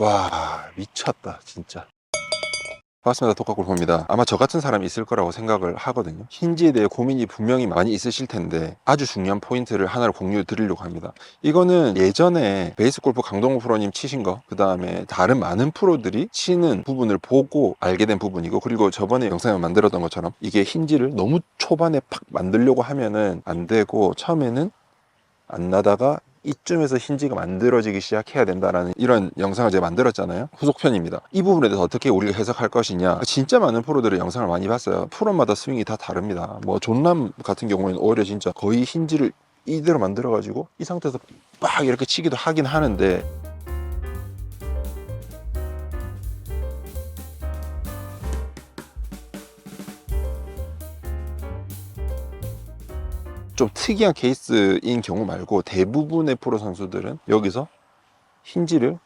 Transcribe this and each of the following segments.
와 미쳤다 진짜. 반갑습니다. 독학골프입니다. 아마 저 같은 사람이 있을 거라고 생각을 하거든요. 힌지에 대해 고민이 분명히 많이 있으실 텐데 아주 중요한 포인트를 하나를 공유 드리려고 합니다. 이거는 예전에 베이스 골프 강동호 프로님 치신 거 그 다음에 다른 많은 프로들이 치는 부분을 보고 알게 된 부분이고 그리고 저번에 영상을 만들었던 것처럼 이게 힌지를 너무 초반에 팍 만들려고 하면은 안 되고 처음에는 안 나다가 이쯤에서 힌지가 만들어지기 시작해야 된다라는 이런 영상을 제가 만들었잖아요. 후속편입니다. 이 부분에 대해서 어떻게 우리가 해석할 것이냐. 진짜 많은 프로들의 영상을 많이 봤어요. 프로마다 스윙이 다 다릅니다. 뭐 존남 같은 경우에는 오히려 진짜 거의 힌지를 이대로 만들어 가지고 이 상태에서 빡 이렇게 치기도 하긴 하는데 좀 특이한 케이스인 경우 말고 대부분의 프로 선수들은 여기서 힌지를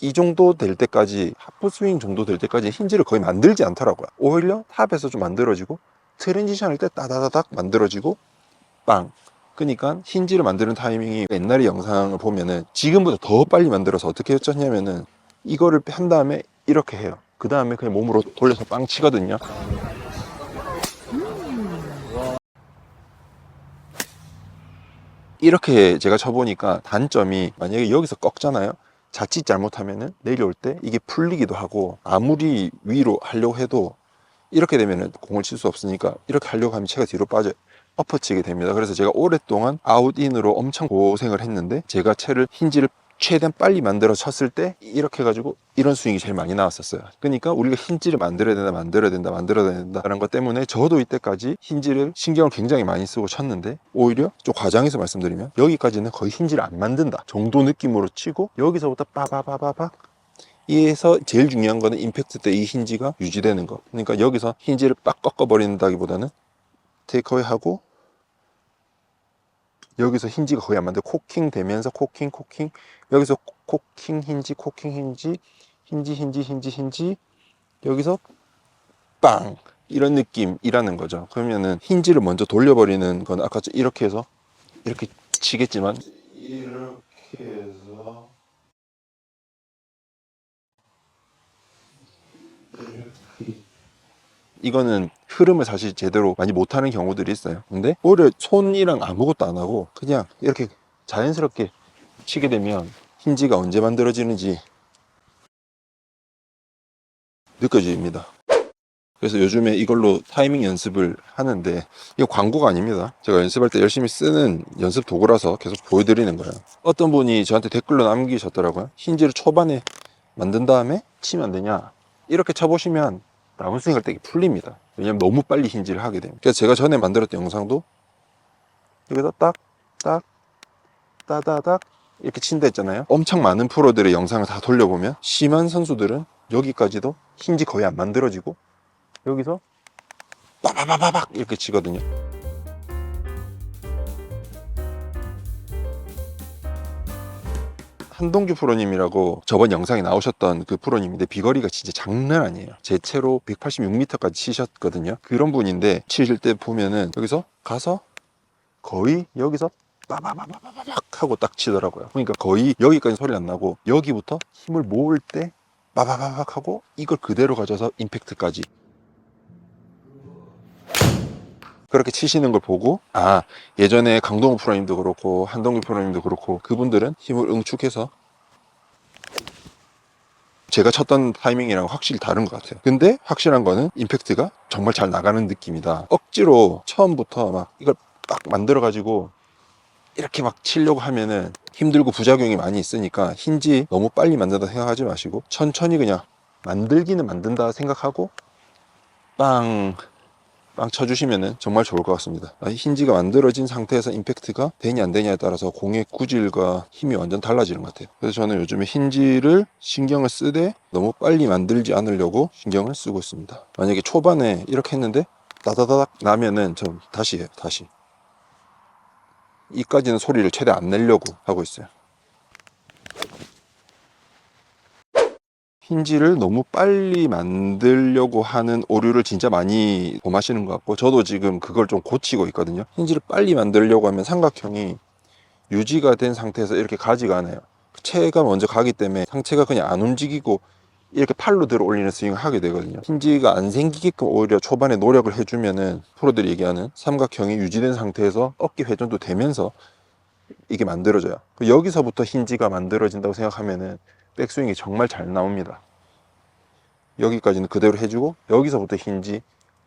이 정도 될 때까지 하프 스윙 정도 될 때까지 힌지를 거의 만들지 않더라고요. 오히려 탑에서 좀 만들어지고 트랜지션 할 때 따다다닥 만들어지고 빵. 그러니까 힌지를 만드는 타이밍이 옛날의 영상을 보면은 지금보다 더 빨리 만들어서 어떻게 했냐면은 이거를 한 다음에 이렇게 해요. 그 다음에 그냥 몸으로 돌려서 빵 치거든요. 이렇게 제가 쳐보니까 단점이 만약에 여기서 꺾잖아요. 자칫 잘못하면은 내려올 때 이게 풀리기도 하고 아무리 위로 하려고 해도 이렇게 되면은 공을 칠 수 없으니까 이렇게 하려고 하면 채가 뒤로 빠져 엎어치게 됩니다. 그래서 제가 오랫동안 아웃인으로 엄청 고생을 했는데 제가 채를 힌지를 최대한 빨리 만들어 쳤을 때 이렇게 해가지고 이런 스윙이 제일 많이 나왔었어요. 그러니까 우리가 힌지를 만들어야 된다 만들어야 된다 만들어야 된다라는 것 때문에 저도 이때까지 힌지를 신경을 굉장히 많이 쓰고 쳤는데 오히려 좀 과장해서 말씀드리면 여기까지는 거의 힌지를 안 만든다 정도 느낌으로 치고 여기서부터 빠바바바박 이에서 제일 중요한 거는 임팩트 때 이 힌지가 유지되는 거. 그러니까 여기서 힌지를 빡 꺾어 버린다기보다는 테이크어웨이 하고 여기서 힌지가 거의 안 만돼 코킹 되면서 코킹 코킹. 여기서 코킹 힌지 코킹 힌지 힌지 힌지 힌지 힌지. 여기서 빵. 이런 느낌이라는 거죠. 그러면은 힌지를 먼저 돌려버리는 건 아까 이렇게 해서 이렇게 치겠지만 이렇게 해서 이거는 흐름을 사실 제대로 많이 못하는 경우들이 있어요. 근데 오히려 손이랑 아무것도 안 하고 그냥 이렇게 자연스럽게 치게 되면 힌지가 언제 만들어지는지 느껴집니다. 그래서 요즘에 이걸로 타이밍 연습을 하는데 이거 광고가 아닙니다. 제가 연습할 때 열심히 쓰는 연습 도구라서 계속 보여드리는 거예요. 어떤 분이 저한테 댓글로 남기셨더라고요. 힌지를 초반에 만든 다음에 치면 안 되냐? 이렇게 쳐보시면 다운스윙 할 때 풀립니다. 왜냐면 너무 빨리 힌지를 하게 됩니다. 그래서 제가 전에 만들었던 영상도 여기서 딱, 딱, 따다닥 이렇게 친다 했잖아요. 엄청 많은 프로들의 영상을 다 돌려보면 심한 선수들은 여기까지도 힌지 거의 안 만들어지고 여기서 빠바바바박 이렇게 치거든요. 한동규 프로님이라고 저번 영상에 나오셨던 그 프로님인데 비거리가 진짜 장난 아니에요. 제 채로 186m까지 치셨거든요. 그런 분인데 치실 때 보면은 여기서 가서 거의 여기서 빠바바바바박 하고 딱 치더라고요. 그러니까 거의 여기까지 소리 안 나고 여기부터 힘을 모을 때 빠바바박 하고 이걸 그대로 가져서 임팩트까지 그렇게 치시는 걸 보고 아 예전에 강동호 프로님도 그렇고 한동규 프로님도 그렇고 그분들은 힘을 응축해서 제가 쳤던 타이밍이랑 확실히 다른 것 같아요. 근데 확실한 거는 임팩트가 정말 잘 나가는 느낌이다. 억지로 처음부터 막 이걸 빡 만들어 가지고 이렇게 막 치려고 하면은 힘들고 부작용이 많이 있으니까 힌지 너무 빨리 만든다 생각하지 마시고 천천히 그냥 만들기는 만든다 생각하고 빵 빵 쳐주시면 정말 좋을 것 같습니다. 아, 힌지가 만들어진 상태에서 임팩트가 되냐 안 되냐에 따라서 공의 구질과 힘이 완전 달라지는 것 같아요. 그래서 저는 요즘에 힌지를 신경을 쓰되 너무 빨리 만들지 않으려고 신경을 쓰고 있습니다. 만약에 초반에 이렇게 했는데 따다다닥 나면은 좀 다시 해요. 다시. 이까지는 소리를 최대 안 내려고 하고 있어요. 힌지를 너무 빨리 만들려고 하는 오류를 진짜 많이 범하시는 것 같고 저도 지금 그걸 좀 고치고 있거든요 힌지를 빨리 만들려고 하면 삼각형이 유지가 된 상태에서 이렇게 가지가 않아요 체가 먼저 가기 때문에 상체가 그냥 안 움직이고 이렇게 팔로 들어 올리는 스윙을 하게 되거든요. 힌지가 안 생기게끔 오히려 초반에 노력을 해주면은 프로들이 얘기하는 삼각형이 유지된 상태에서 어깨 회전도 되면서 이게 만들어져요. 그 여기서부터 힌지가 만들어진다고 생각하면은 백스윙이 정말 잘 나옵니다. 여기까지는 그대로 해주고 여기서부터 힌지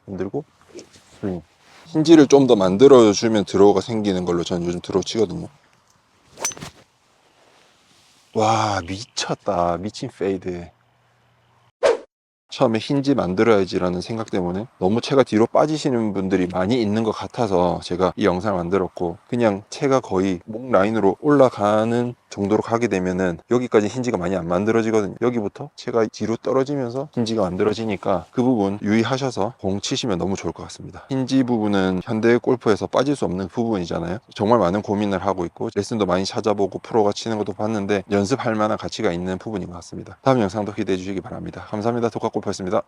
만들고 스윙. 힌지를 좀 더 만들어주면 드로우가 생기는 걸로 저는 요즘 드로우 치거든요. 와 미쳤다 미친 페이드 처음에 힌지 만들어야지라는 생각 때문에 너무 채가 뒤로 빠지시는 분들이 많이 있는 것 같아서 제가 이 영상을 만들었고 그냥 채가 거의 목 라인으로 올라가는 정도로 가게 되면은 여기까지 힌지가 많이 안 만들어지거든요. 여기부터 채가 뒤로 떨어지면서 힌지가 만들어지니까 그 부분 유의하셔서 공 치시면 너무 좋을 것 같습니다. 힌지 부분은 현대 골프에서 빠질 수 없는 부분이잖아요. 정말 많은 고민을 하고 있고 레슨도 많이 찾아보고 프로가 치는 것도 봤는데 연습할 만한 가치가 있는 부분인 것 같습니다. 다음 영상도 기대해 주시기 바랍니다. 감사합니다. 독학골프였습니다